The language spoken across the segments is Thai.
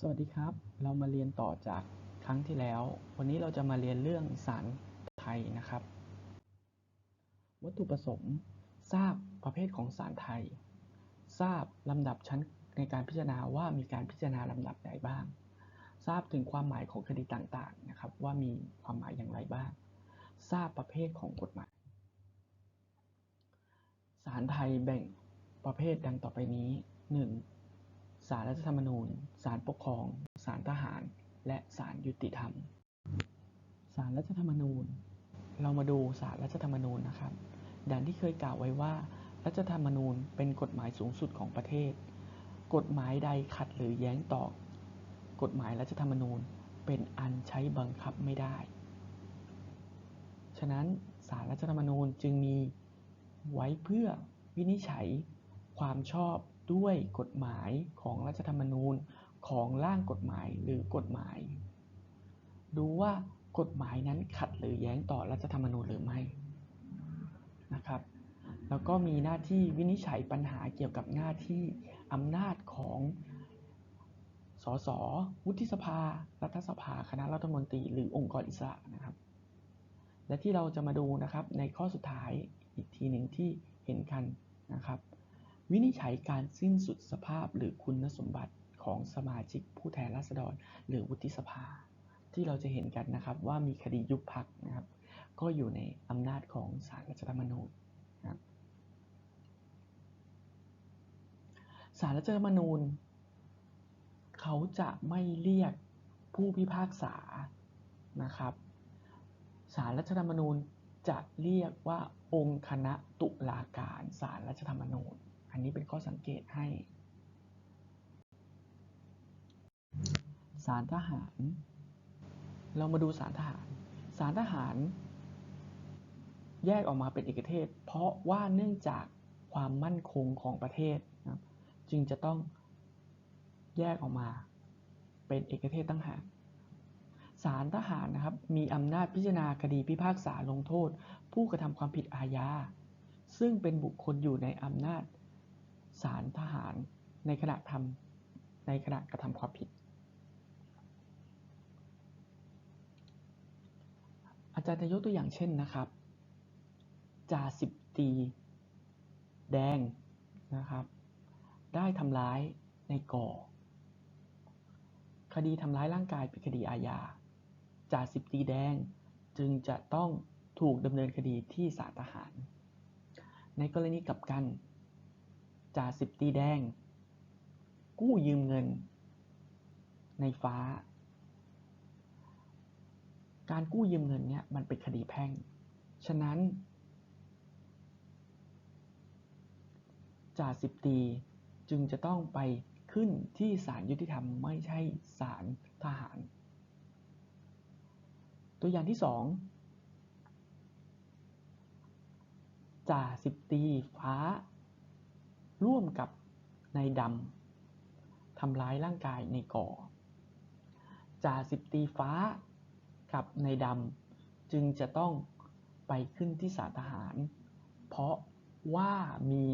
สวัสดีครับ เรามาเรียนต่อจากครั้งที่แล้ว วันนี้เราจะมาเรียนเรื่องสารไทยนะครับ วัตถุประสงค์ทราบประเภทของสารไทย ทราบลำดับชั้นในการพิจารณาว่ามีการพิจารณาลำดับใดบ้าง ทราบถึงความหมายของคดีต่างๆนะครับ ว่ามีความหมายอย่างไรบ้าง ทราบประเภทของกฎหมายศาลไทยแบ่งประเภทดังต่อไปนี้ 1. ศาลรัฐธรรมนูญ ศาลปกครอง ศาลทหาร และศาลยุติธรรม ศาลรัฐธรรมนูญ เรามาดูศาลรัฐธรรมนูญนะครับ ดังที่เคยกล่าวไว้ว่า รัฐธรรมนูญเป็นกฎหมายสูงสุดของประเทศ กฎหมายใดขัดหรือแย้งต่อกฎหมายรัฐธรรมนูญเป็นอันใช้บังคับไม่ได้ ฉะนั้นศาลรัฐธรรมนูญจึงมีไว้เพื่อวินิจฉัยความชอบ ด้วยกฎหมายของรัฐธรรมนูญของร่างกฎหมายหรือกฎหมาย ดูว่ากฎหมายนั้นขัดหรือแย้งต่อรัฐธรรมนูญหรือไม่นะครับ แล้วก็มีหน้าที่วินิจฉัยปัญหาเกี่ยวกับหน้าที่อำนาจของสสวุฒิสภา รัฐสภา คณะรัฐมนตรี หรือองค์กรอิสระนะครับ และที่เราจะมาดูนะครับในข้อสุดท้ายอีกทีหนึ่งที่เห็นกันนะครับ วินิจฉัยการสิ้นสุดสภาพหรือคุณสมบัติของสมาชิกผู้แทนราษฎร หรือวุฒิสภา ที่เราจะเห็นกันนะครับว่ามีคดียุบพักนะครับ ก็อยู่ในอำนาจของศาลรัฐธรรมนูญนะครับศาลรัฐธรรมนูญ เขาจะไม่เรียกผู้พิพากษานะครับศาลรัฐธรรมนูญจะเรียกว่าองค์คณะตุลาการศาลรัฐธรรมนูญ อันนี้เป็นข้อสังเกตให้ศาลทหาร เรามาดูศาลทหารศาลทหาร แยกออกมาเป็นเอกเทศ เพราะว่าเนื่องจากความมั่นคงของประเทศนะจึงจะต้องแยกออกมาเป็นเอกเทศตั้งหากศาลทหารนะครับมีอำนาจพิจารณาคดีพิพากษาลงโทษ ผู้กระทำความผิดอาญาซึ่งเป็นบุคคลอยู่ในอำนาจ ศาลทหารในขณะทำในขณะกระทำความผิด อาจารย์จะยกตัวอย่างเช่นนะครับจ่าสิบตีแดงนะครับ ได้ทำร้ายในก่อ คดีทำร้ายร่างกายเป็นคดีอาญาจ่าสิบตีแดงจึงจะต้องถูกดำเนินคดีที่ศาลทหาร ในกรณีกลับกัน จ่าสิบตีแดง กู้ยืมเงิน ในฟ้า การกู้ยืมเงินเนี่ยมันเป็นคดีแพ่ง ฉะนั้นจ่าสิบตีจึงจะต้องไปขึ้นที่ศาลยุติธรรมไม่ใช่ศาลทหาร ตัวอย่างที่สองจ่าสิบตีฟ้า ร่วมกับนายดำทำร้ายร่างกายในก่อจ่าสิบตีฟ้ากับนายดำจึงจะต้องไปขึ้นที่ศาลทหาร เพราะว่ามี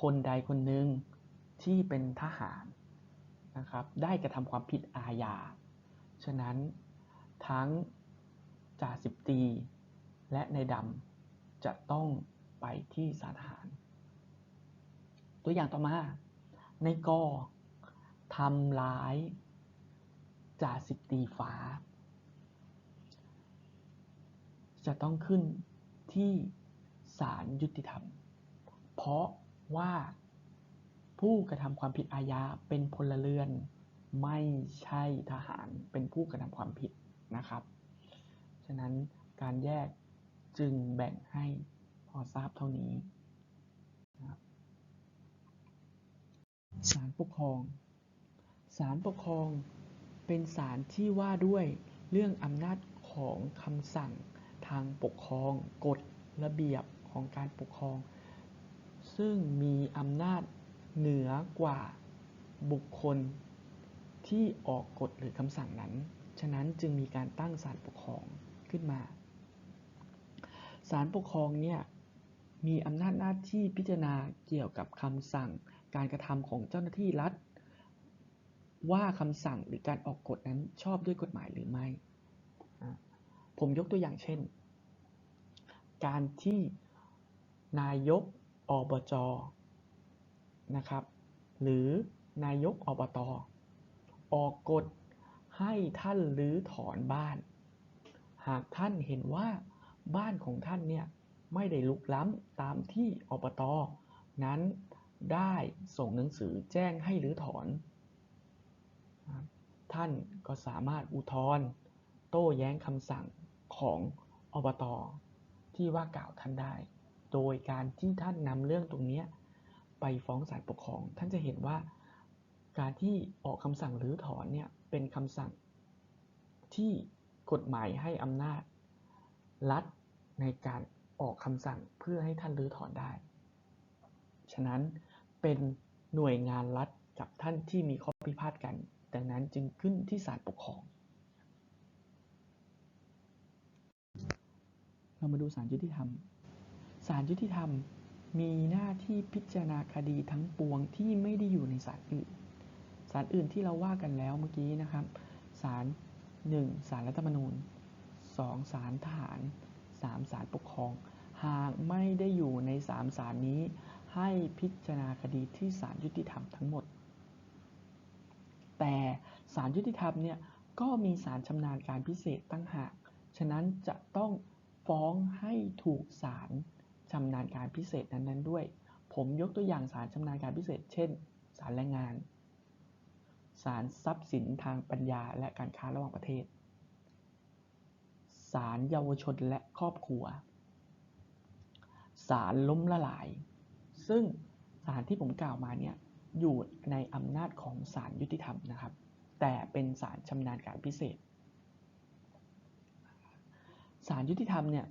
คนใดคนหนึ่งที่เป็นทหารนะครับ ได้กระทำความผิดอาญา ฉะนั้นทั้งจ่าสิบตีและในดำจะต้องไปที่ศาลทหาร ตัวอย่างต่อมา ในกอทำร้ายจ่าสิบตีฟ้า จะต้องขึ้นที่ศาลยุติธรรม เพราะว่าผู้กระทำความผิดอาญาเป็นพลเรือน ไม่ใช่ทหารเป็นผู้กระทำความผิดนะครับ ฉะนั้นการแยกจึงแบ่งให้พอทราบเท่านี้ ศาลปกครอง ศาลปกครอง เป็นศาลที่ว่าด้วยเรื่องอำนาจของคำสั่งทางปกครอง กฎระเบียบของการปกครอง ซึ่งมีอำนาจเหนือกว่าบุคคลที่ออกกฎหรือคำสั่งนั้น ฉะนั้นจึงมีการตั้งศาลปกครองขึ้นมา ศาลปกครองเนี่ย มีอำนาจหน้าที่พิจารณาเกี่ยวกับคำสั่งการกระทำของเจ้าหน้าที่รัฐ ว่าคำสั่งหรือการออกกฎนั้นชอบด้วยกฎหมายหรือไม่ ผมยกตัวอย่างเช่น การที่นายกอบจนะครับ หรือนายกอบต ออกกฎให้ท่านรื้อถอนบ้าน หากท่านเห็นว่าบ้านของท่านเนี่ย ไม่ได้ลุกล้ำตามที่อบตนั้นได้ส่งหนังสือแจ้งให้รื้อถอน ท่านก็สามารถอุทธรณ์โต้แย้งคำสั่งของอบตที่ว่ากล่าวท่านได้ โดยการที่ท่านนำเรื่องตรงนี้ไปฟ้องศาลปกครอง ท่านจะเห็นว่าการที่ออกคำสั่งรื้อถอนเนี่ยเป็นคำสั่งที่กฎหมายให้อำนาจรัฐในการ ออกคำสั่งเพื่อให้ท่านรื้อถอนได้ ฉะนั้นเป็นหน่วยงานรัฐกับท่านที่มีข้อพิพาทกัน ดังนั้นจึงขึ้นที่ศาลปกครอง เรามาดูศาลยุติธรรม ศาลยุติธรรมมีหน้าที่พิจารณาคดีทั้งปวงที่ไม่ได้อยู่ในศาลอื่น ศาลอื่นที่เราว่ากันแล้วเมื่อกี้นะครับ ศาลหนึ่งศาลรัฐธรรมนูญสองศาลทหาร สามศาลปกครอง หากไม่ได้อยู่ในสามศาลนี้ ให้พิจารณาคดีที่ศาลยุติธรรมทั้งหมด แต่ศาลยุติธรรมเนี่ยก็มีศาลชำนาญการพิเศษตั้งหาก ฉะนั้นจะต้องฟ้องให้ถูกศาลชำนาญการพิเศษนั้นๆด้วย ผมยกตัวอย่างศาลชำนาญการพิเศษ เช่นศาลแรงงานศาลทรัพย์สินทางปัญญาและการค้าระหว่างประเทศ ศาลเยาวชนและครอบครัว ศาลล้มละลาย ซึ่งศาลที่ผมกล่าวมาเนี่ยอยู่ในอำนาจของศาลยุติธรรมนะครับ แต่เป็นศาลชำนาญการพิเศษ ศาลยุติธรรมเนี่ย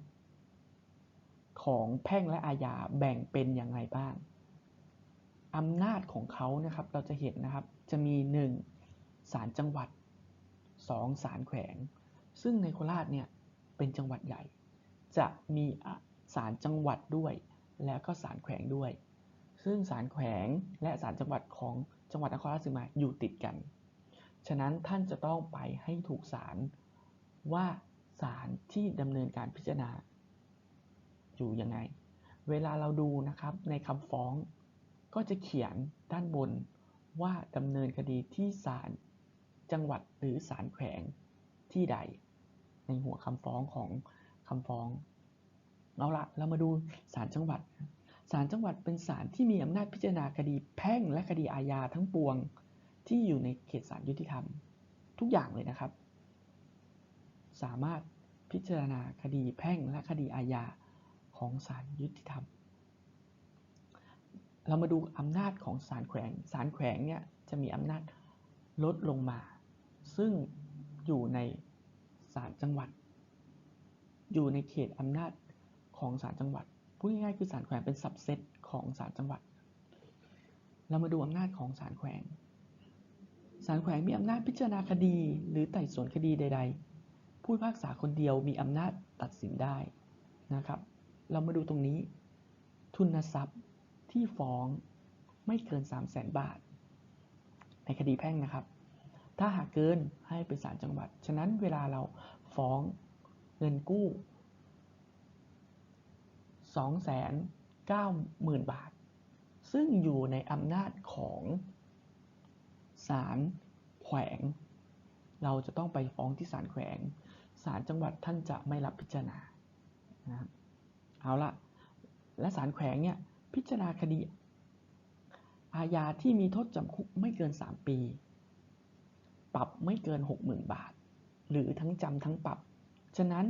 ของแพ่งและอาญาแบ่งเป็นอย่างไรบ้างอำนาจของเขานะครับเราจะเห็นนะครับจะมี 1. ศาลจังหวัด 2. ศาลแขวง ซึ่งในโคราชเนี่ย เป็นจังหวัดใหญ่ จะมีศาลจังหวัดด้วย แล้วก็ศาลแขวงด้วย ซึ่งศาลแขวงและศาลจังหวัดของจังหวัดนครราชสีมาอยู่ติดกัน ฉะนั้นท่านจะต้องไปให้ถูกศาลว่าศาลที่ดำเนินการพิจารณา อยู่ยังไง เวลาเราดูนะครับในคำฟ้องก็จะเขียนด้านบนว่าดำเนินคดีที่ศาลจังหวัดหรือศาลแขวงที่ใด ในหัวคำฟ้องของคำฟ้องเอาละเรามาดูศาลจังหวัดศาลจังหวัดเป็นศาลที่มีอำนาจพิจารณาคดีแพ่งและคดีอาญาทั้งปวงที่อยู่ในเขตศาลยุติธรรม ทุกอย่างเลยนะครับ สามารถพิจารณาคดีแพ่งและคดีอาญาของศาลยุติธรรม เรามาดูอำนาจของศาลแขวงศาลแขวงเนี่ยจะมีอำนาจลดลงมา ซึ่งอยู่ใน ศาลจังหวัด อยู่ในเขตอำนาจของศาลจังหวัดพูดง่ายๆคือศาลแขวงเป็นสับเซตของศาลจังหวัด เรามาดูอำนาจของศาลแขวงศาลแขวงมีอำนาจพิจารณาคดีหรือไต่สวนคดีใด ๆ ผู้พิพากษาคนเดียวมีอำนาจตัดสินได้นะครับ เรามาดูตรงนี้ ทุนทรัพย์ที่ฟ้องไม่เกิน 3 0 0แสนบาท ในคดีแพ่งนะครับ ถ้าหากเกินให้เป็นศาลจังหวัด ฉะนั้นเวลาเราฟ้องเงินกู้ 290,000 บาท ซึ่งอยู่ในอำนาจของศาลแขวง เราจะต้องไปฟ้องที่ศาลแขวง ศาลจังหวัดท่านจะไม่รับพิจารณานะเอาละและศาลแขวงเนี่ยพิจารณาคดีอาญาที่มีโทษจำคุกไม่เกิน 3 ปี ปรับไม่เกิน 60,000 บาท หรือทั้งจำทั้งปรับ ฉะนั้น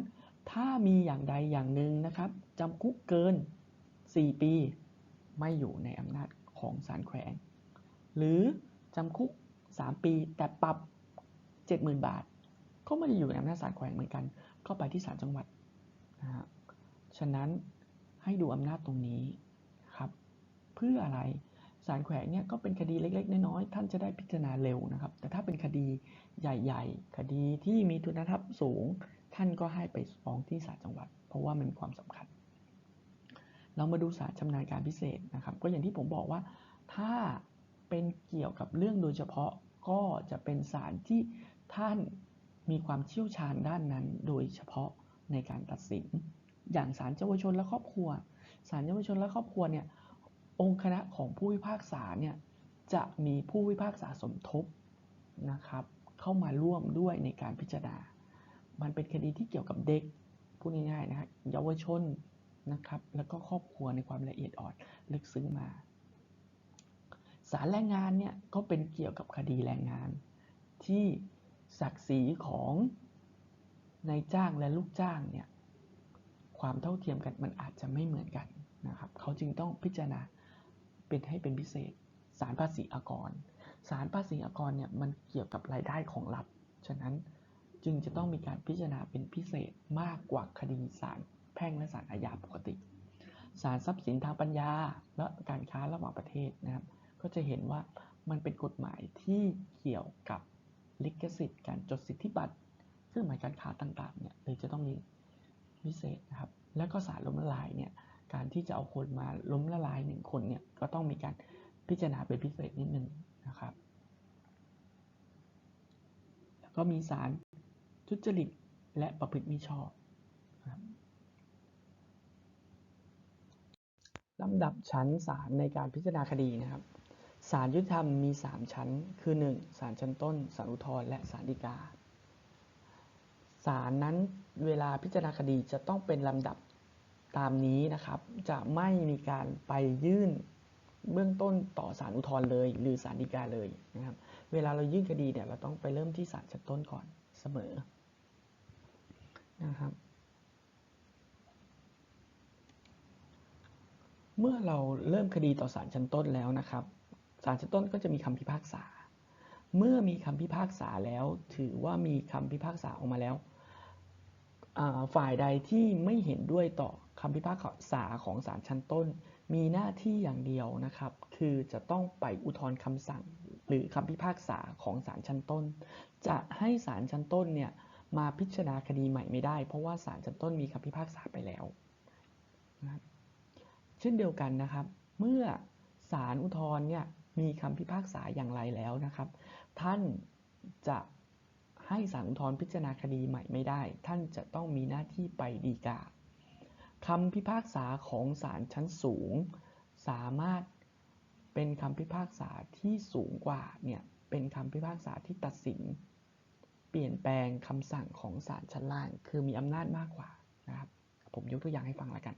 ถ้ามีอย่างใดอย่างหนึ่งนะครับจำคุกเกิน 4 ปี ไม่อยู่ในอำนาจของศาลแขวง หรือจำคุก 3 ปี แต่ปรับ 70,000 บาท ก็ไม่ได้อยู่ในอำนาจศาลแขวงเหมือนกัน ก็ไปที่ศาลจังหวัดนะฮะฉะนั้นให้ดูอำนาจตรงนี้ครับ เพื่ออะไร ศาลแขวงเนี่ยก็เป็นคดีเล็ก ๆ น้อยๆท่านจะได้พิจารณาเร็วนะครับ แต่ถ้าเป็นคดีใหญ่ ๆ คดีที่มีทุนทรัพย์สูง ท่านก็ให้ไปฟ้องที่ศาลจังหวัด เพราะว่ามันมีความสำคัญ เรามาดูศาลชำนาญการพิเศษนะครับ ก็อย่างที่ผมบอกว่าถ้าเป็นเกี่ยวกับเรื่องโดยเฉพาะก็จะเป็นศาลที่ท่านมีความเชี่ยวชาญด้านนั้น โดยเฉพาะในการตัดสิน อย่างศาลเยาวชนและครอบครัวศาลเยาวชนและครอบครัวเนี่ย องค์คณะของผู้พิพากษาเนี่ยจะมีผู้พิพากษาสมทบนะครับ เข้ามาร่วมด้วยในการพิจารณา มันเป็นคดีที่เกี่ยวกับเด็กพูดง่ายๆนะครับเยาวชนนะครับ แล้วก็ครอบครัวในความละเอียดอ่อนลึกซึ้งมาศาลแรงงานเนี่ยก็เป็นเกี่ยวกับคดีแรงงาน ที่ศักดิ์ศรีของนายจ้างและลูกจ้างเนี่ยความเท่าเทียมกันมันอาจจะไม่เหมือนกันนะครับ เขาจึงต้องพิจารณา เป็นให้เป็นพิเศษศาลภาษีอากรศาลภาษีอากรเนี่ยมันเกี่ยวกับรายได้ของรัฐ ฉะนั้นจึงจะต้องมีการพิจารณาเป็นพิเศษมากกว่าคดีศาลแพ่งและศาลอาญาปกติศาลทรัพย์สินทางปัญญาและการค้าระหว่างประเทศนะครับ ก็จะเห็นว่ามันเป็นกฎหมายที่เกี่ยวกับลิขสิทธิ์การจดสิทธิบัตรเครื่องหมายการค้าต่างๆเนี่ยเลยจะต้องมีพิเศษนะครับ แล้วก็สารล้มละลายเนี่ย การที่จะเอาคนมาล้มละลายหนึ่งคนเนี่ยก็ต้องมีการพิจารณาเป็นพิเศษนิดนึงนะครับ แล้วก็มีสารทุจริตและประพฤติมิชอบลำดับชั้นศาลในการพิจารณาคดีนะครับศาลยุติธรรมมี 3 ชั้น คือ 1. ศาลชั้นต้น ศาลอุทธรณ์ และศาลฎีกา ศาลนั้นเวลาพิจารณาคดีจะต้องเป็นลำดับ ตามนี้นะครับจะไม่มีการไปยื่นเบื้องต้นต่อศาลอุทธรณ์เลย หรือศาลฎีกาเลยนะครับ เวลาเรายื่นคดีเนี่ยเราต้องไปเริ่มที่ศาลชั้นต้นก่อนเสมอนะครับ เมื่อเราเริ่มคดีต่อศาลชั้นต้นแล้วนะครับศาลชั้นต้นก็จะมีคำพิพากษา เมื่อมีคำพิพากษาแล้ว ถือว่ามีคำพิพากษาออกมาแล้วฝ่ายใดที่ไม่เห็นด้วยต่อ คำพิพากษาของศาลชั้นต้น มีหน้าที่อย่างเดียวนะครับ คือจะต้องไปอุทธรณ์คำสั่ง หรือคำพิพากษาของศาลชั้นต้น จะให้ศาลชั้นต้นเนี่ยมาพิจารณาคดีใหม่ไม่ได้ เพราะว่าศาลชั้นต้นมีคำพิพากษาไปแล้วนะเช่นเดียวกันนะครับ เมื่อศาลอุทธรณ์เนี่ยมีคำพิพากษาอย่างไรแล้วนะครับ ท่านจะให้ศาลอุทธรณ์พิจารณาคดีใหม่ไม่ได้ ท่านจะต้องมีหน้าที่ไปดีกา คำพิพากษาของศาลชั้นสูง สามารถเป็นคำพิพากษาที่สูงกว่าเนี่ยเป็นคำพิพากษาที่ตัดสิน เปลี่ยนแปลงคำสั่งของศาลชั้นล่าง คือมีอำนาจมากกว่านะครับผมยกตัวอย่างให้ฟังละกัน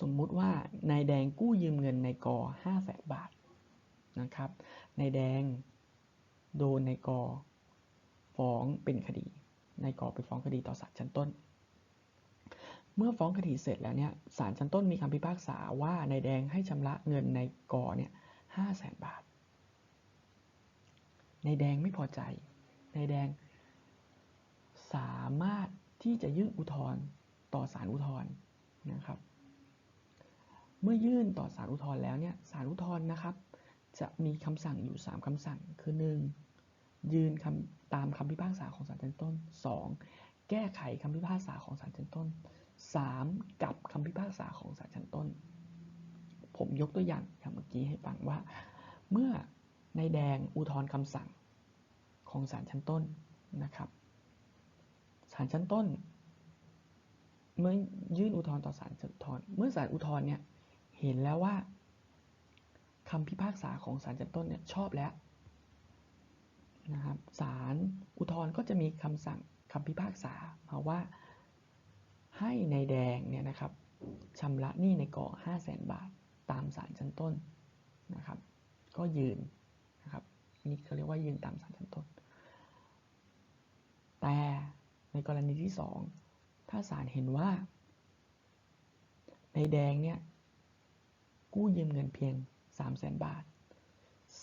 สมมุติว่านายแดงกู้ยืมเงินในกอห้าแสนบาทนะครับนายแดงโดนนายกอฟ้องเป็นคดีนายกอไปฟ้องคดีต่อศาลชั้นต้น เมื่อฟ้องคดีเสร็จแล้วเนี่ยศาลชั้นต้นมีคำพิพากษาว่านายแดงให้ชำระเงินในกอเนี่ยห้าแสนบาทนายแดงไม่พอใจนายแดง สามารถที่จะยื่นอุทธรณ์ต่อศาลอุทธรณ์นะครับ เมื่อยื่นต่อศาลอุทธรณ์แล้วเนี่ยศาลอุทธรณ์นะครับ จะมีคำสั่งอยู่ 3คำสั่งคือ 1. ยืนคำตามคำพิพากษาของศาลชั้นต้น 2. แก้ไขคำพิพากษาของศาลชั้นต้น 3. กับคำพิพากษาของศาลชั้นต้น ผมยกตัวอย่างอย่างเมื่อกี้ให้ฟังว่า เมื่อในแดงอุทธรณ์คำสั่งของศาลชั้นต้นนะครับศาลชั้นต้น เมื่อยื่นอุทธรณ์ต่อศาลชั้นต้นเมื่อศาลอุทธรณ์เนี่ยเห็นแล้วว่าคำพิพากษาของศาลชั้นต้นเนี่ยชอบแล้วนะครับศาลอุทธรณ์ก็จะมีคำสั่งคำพิพากษามาว่า ให้ในแดงเนี่ยนะครับชำระหนี้ในกองห้าแสนบาทตามศาลชั้นต้นนะครับ ก็ยืนนะครับนี่เขาเรียกว่ายืนตามศาลชั้นต้น แต่ในกรณีที่สองถ้าศาลเห็นว่า ในแดงเนี่ยกู้ยืมเงินเพียง 3 0 0แสนบาท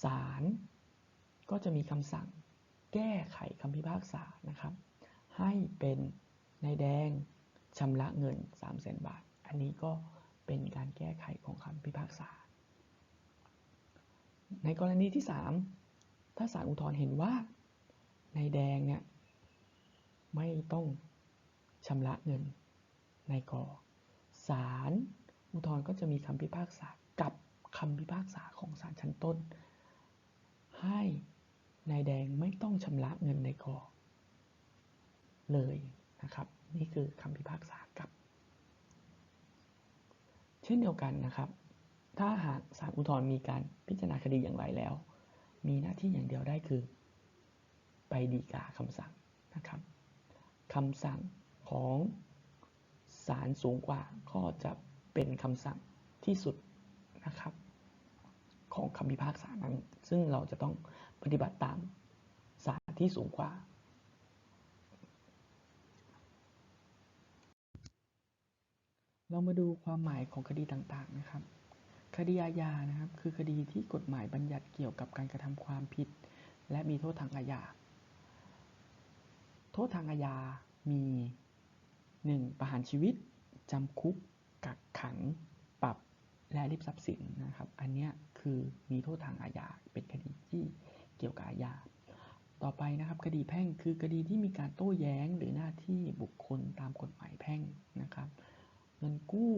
ศาลก็จะมีคำสั่งแก้ไขคำพิพากษานะครับ ให้เป็นนายแดง ชำระเงิน3 0 0แสนบาท อันนี้ก็เป็นการแก้ไขของคำพิพากษา ในกรณีที่ 3 ถ้าศาลอุทธรณ์เห็นว่า นายแดงเนี่ยไม่ต้องชำระเงินในกอศาลอุทธรณ์ก็จะมีคำพิพากษากับคำพิพากษาของศาลชั้นต้น ให้นายแดงไม่ต้องชำระเงินในกอเลยนะครับ นี่คือคำพิพากษากลับ เช่นเดียวกันนะครับ ถ้าหากศาลอุทธรณ์มีการพิจารณาคดีอย่างไรแล้ว มีหน้าที่อย่างเดียวได้คือ ไปดีกาคำสั่งนะครับคำสั่งของศาลสูงกว่าก็จะเป็นคำสั่งที่สุดนะครับ ของคำพิพากษานั้น ซึ่งเราจะต้องปฏิบัติตามศาลที่สูงกว่า เรามาดูความหมายของคดีต่างๆนะครับ คดีอาญานะครับ คือคดีที่กฎหมายบัญญัติเกี่ยวกับการกระทำความผิด และมีโทษทางอาญา โทษทางอาญา มี 1. ประหารชีวิต จำคุก กักขัง ปรับ และริบทรัพย์สินนะครับ อันนี้คือมีโทษทางอาญา เป็นคดีที่เกี่ยวกับอาญา ต่อไปนะครับ คดีแพ่งคือคดีที่มีการโต้แย้งหรือหน้าที่บุคคลตามกฎหมายแพ่งนะครับ เงินกู้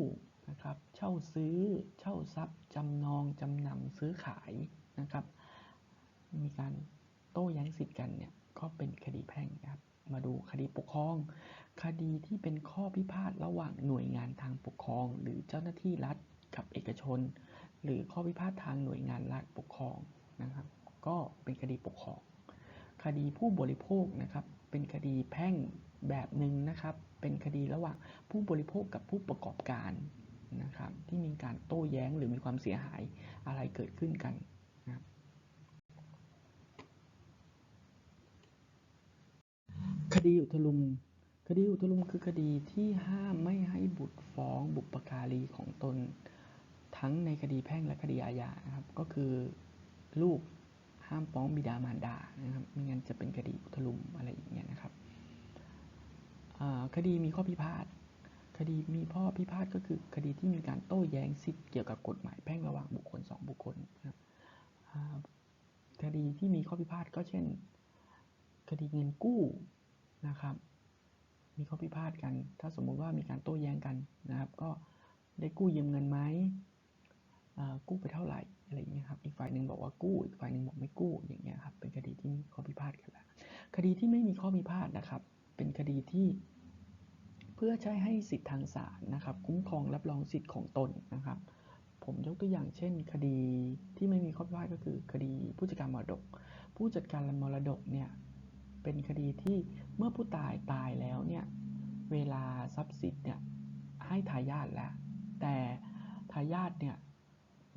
นะครับ เช่าซื้อ เช่าทรัพย์ จำนอง จำนำ ซื้อขายนะครับ มีการโต้แย้งสิทธิ์กันเนี่ย ก็เป็นคดีแพ่งครับ มาดูคดีปกครอง คดีที่เป็นข้อพิพาทระหว่างหน่วยงานทางปกครอง หรือเจ้าหน้าที่รัฐกับเอกชน หรือข้อพิพาททางหน่วยงานรัฐปกครองนะครับ ก็เป็นคดีปกครอง คดีผู้บริโภคนะครับ เป็นคดีแพ่งแบบหนึ่งนะครับ เป็นคดีระหว่างผู้บริโภคกับผู้ประกอบการนะครับที่มีการโต้แย้งหรือมีความเสียหายอะไรเกิดขึ้นกันนะครับคดีอุทลุมคดีอุทลุมคือคดีที่ห้ามไม่ให้บุตรฟ้องบุปการีของตน ทั้งในคดีแพ่งและคดีอาญานะครับก็คือลูกห้ามฟ้องบิดามารดานะครับไม่งั้นจะเป็นคดีอุทลุมอะไรอย่างเงี้ยนะครับ คดีมีข้อพิพาทคดีมีข้อพิพาทก็คือคดีที่มีการโต้แย้งสิทธิ์เกี่ยวกับกฎหมายแพ่งระหว่างบุคคลสองบุคคลครับคดีที่มีข้อพิพาทก็เช่น คดีเงินกู้นะครับ มีข้อพิพาทกัน ถ้าสมมุติว่ามีการโต้แย้งกันนะครับ ก็ได้กู้ยืมเงินไหมกู้ไปเท่าไหร่อะไรอย่างเงี้ยครับอีกฝ่ายหนึ่งบอกว่ากู้อีกฝ่ายหนึ่งบอกไม่กู้อย่างเงี้ยครับเป็นคดีที่มีข้อพิพาทกันแล้วคดีที่ไม่มีข้อพิพาทนะครับ เป็นคดีที่ เพื่อใช้ให้สิทธิทางศาลนะครับ คุ้มครองรับรองสิทธิ์ของตนนะครับ ผมยกตัวอย่างเช่น คดีที่ไม่มีข้อพิพาทก็คือ คดีผู้จัดการมรดก ผู้จัดการมรดกเนี่ยเป็นคดีที่เมื่อผู้ตายตายแล้วเนี่ยเวลาทรัพย์สินเนี่ยให้ทายาทแล้ว แต่ทายาทเนี่ย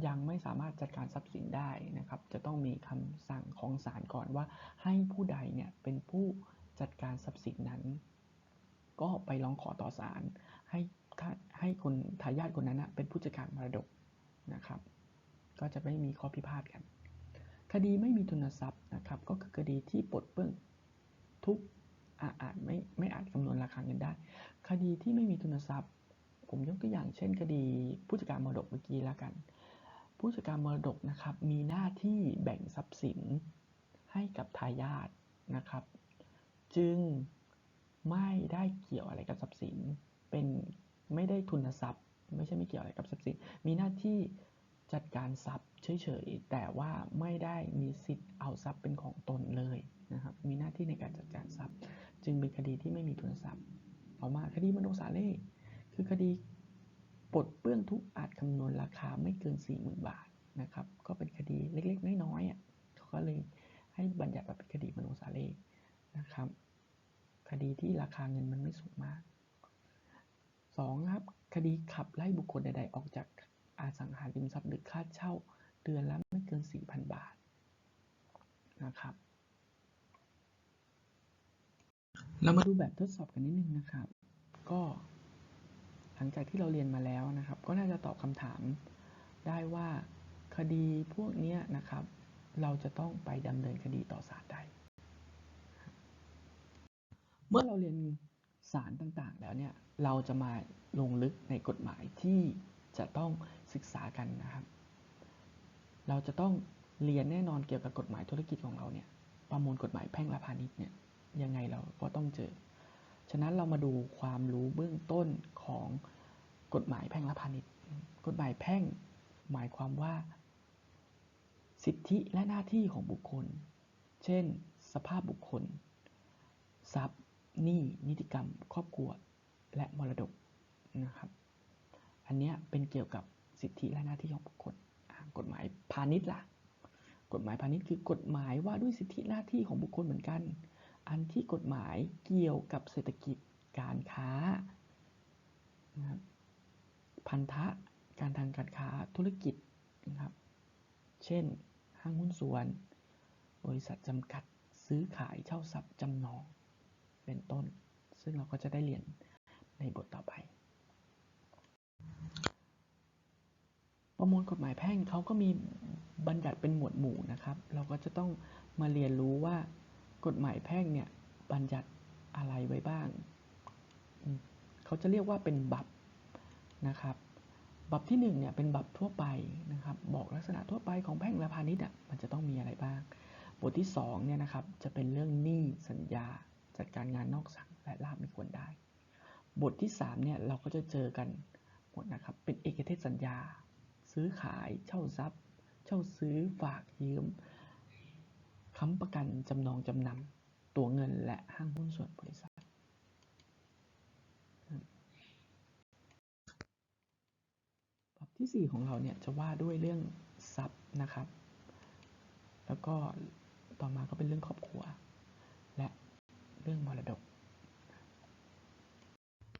ยังไม่สามารถจัดการทรัพย์สินได้นะครับ จะต้องมีคำสั่งของศาลก่อนว่าให้ผู้ใดเนี่ยเป็นผู้ จัดการทรัพย์สินนั้น ก็ไปร้องขอต่อศาลให้ให้คนทายาทคนนั้นนะเป็นผู้จัดการมรดกนะครับ ก็จะไม่มีข้อพิพาทกัน คดีไม่มีทุนทรัพย์นะครับ ก็คือคดีที่ปลดเปื้องทุกอาจไม่ไม่อาจคำนวณราคาเงินได้ คดีที่ไม่มีทุนทรัพย์ ผมยกตัวอย่างเช่น คดีผู้จัดการมรดกเมื่อกี้แล้วกัน ผู้จัดการมรดกนะครับมีหน้าที่แบ่งทรัพย์สินให้กับทายาทนะครับ จึงไม่ได้เกี่ยวอะไรกับทรัพย์สิน เป็นไม่ได้ทุนทรัพย์ ไม่ใช่ไม่เกี่ยวอะไรกับทรัพย์สิน มีหน้าที่จัดการทรัพย์เฉยๆ แต่ว่าไม่ได้มีสิทธิ์เอาทรัพย์เป็นของตนเลยนะครับ มีหน้าที่ในการจัดการทรัพย์ จึงเป็นคดีที่ไม่มีทุนทรัพย์ ต่อมาคดีมโนสาเล่คือคดีปลดเปื้องทุกอาจคำนวณราคาไม่เกิน 40,000 บาทนะครับ ก็เป็นคดีเล็กๆ น้อยๆอะเขาก็เลยให้บัญญัติมาเป็นคดีมโนสาเล่นะครับ คดี ที่ราคาเงินมันไม่สูงมากสองครับ คดีขับไล่บุคคลใด ๆ ออกจากอาสังหาริมทรัพย์หรือค่าเช่าเดือนละไม่เกิน 4,000 บาทนะครับเรามาดูแบบทดสอบกันนิดนึงนะครับ ก็หลังจากที่เราเรียนมาแล้วนะครับ ก็น่าจะตอบคำถามได้ว่าคดีพวกนี้นะครับ เราจะต้องไปดำเนินคดีต่อศาลใด เมื่อเราเรียนศาลต่างๆ แล้วเนี่ยเราจะมาลงลึกในกฎหมายที่จะต้องศึกษากันนะครับ เราจะต้องเรียนแน่นอนเกี่ยวกับกฎหมายธุรกิจของเราเนี่ยประมวลกฎหมายแพ่งและพาณิชย์เนี่ยยังไงเราก็ต้องเจอ ฉะนั้นเรามาดูความรู้เบื้องต้นของกฎหมายแพ่งและพาณิชย์ กฎหมายแพ่งหมายความว่า สิทธิและหน้าที่ของบุคคล เช่น สภาพบุคคล ทรัพย์ หนี้นิติกรรม ครอบครัว และมรดกนะครับ อันนี้เป็นเกี่ยวกับสิทธิและหน้าที่ของบุคคลกฎหมายพาณิชย์ล่ะ กฎหมายพาณิชย์คือกฎหมายว่าด้วยสิทธิหน้าที่ของบุคคลเหมือนกัน อันที่กฎหมายเกี่ยวกับเศรษฐกิจการค้านะครับพันธะการทางการค้าธุรกิจนะครับ เช่น ห้างหุ้นส่วน บริษัทจำกัดซื้อขายเช่าทรัพย์จำนอง เป็นต้น ซึ่งเราก็จะได้เรียนในบทต่อไป ประมวลกฎหมายแพ่งเขาก็มีบัญญัติเป็นหมวดหมู่นะครับ เราก็จะต้องมาเรียนรู้ว่ากฎหมายแพ่งเนี่ยบัญญัติอะไรไว้บ้าง เขาจะเรียกว่าเป็นบับนะครับ บับที่หนึ่งเนี่ยเป็นบับทั่วไปนะครับ บอกลักษณะทั่วไปของแพ่งและพาณิชย์อะมันจะต้องมีอะไรบ้าง บทที่สองเนี่ยนะครับจะเป็นเรื่องหนี้สัญญา จัดการงานนอกสังและลาบไม่ควรได้ บทที่สามเนี่ยเราก็จะเจอกันหมดนะครับ เป็นเอกเทศสัญญา ซื้อขาย เช่าทรัพย์ เช่าซื้อ ฝากยืม ค้ำประกัน จำนอง จำนำ ตัวเงินและห้างหุ้นส่วนบริษัทบับที่ 4 ของเราเนี่ยจะว่าด้วยเรื่องทรัพย์นะครับ แล้วก็ต่อมาก็เป็นเรื่องครอบครัว เรื่องมรดก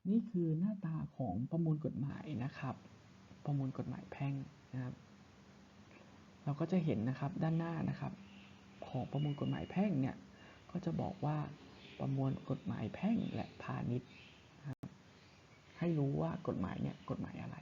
นี่คือหน้าตาของประมวลกฎหมายนะครับ ประมวลกฎหมายแพ่งนะครับ เราก็จะเห็นนะครับด้านหน้านะครับ ของประมวลกฎหมายแพ่งเนี่ยก็จะบอกว่าประมวลกฎหมายแพ่งและพาณิชย์ให้รู้ว่ากฎหมายเนี่ยกฎหมายอะไร